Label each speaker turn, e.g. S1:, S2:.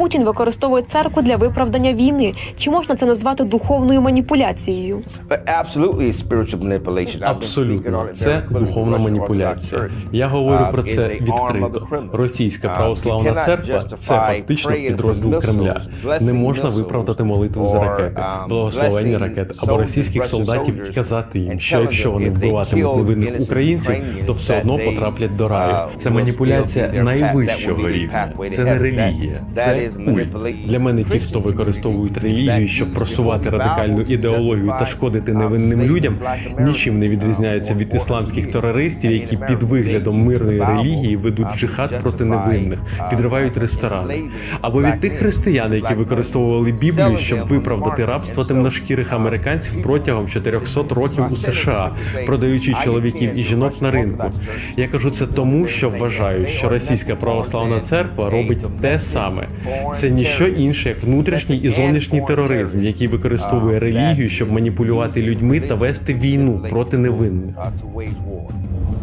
S1: Путін використовує церкву для виправдання війни. Чи можна це назвати духовною маніпуляцією?
S2: Абсолютно, це духовна маніпуляція. Я говорю про це відкрито. Російська православна церква це фактично підрозділ Кремля. Не можна виправдати молитву за ракети, благословення ракет або російських солдатів і казати їм, що якщо вони вбиватимуть невинних українців, то все одно потраплять до раю. Це маніпуляція найвищого рівня. Це не релігія, це. Для мене ті, хто використовують релігію, щоб просувати радикальну ідеологію та шкодити невинним людям, нічим не відрізняються від ісламських терористів, які під виглядом мирної релігії ведуть джихад проти невинних, підривають ресторани, або від тих християн, які використовували Біблію, щоб виправдати рабство темношкірих американців протягом 400 років у США, продаючи чоловіків і жінок на ринку. Я кажу це тому, що вважаю, що російська православна церква робить те саме. Це ніщо інше, як внутрішній і зовнішній тероризм, який використовує релігію, щоб маніпулювати людьми та вести війну проти невинних.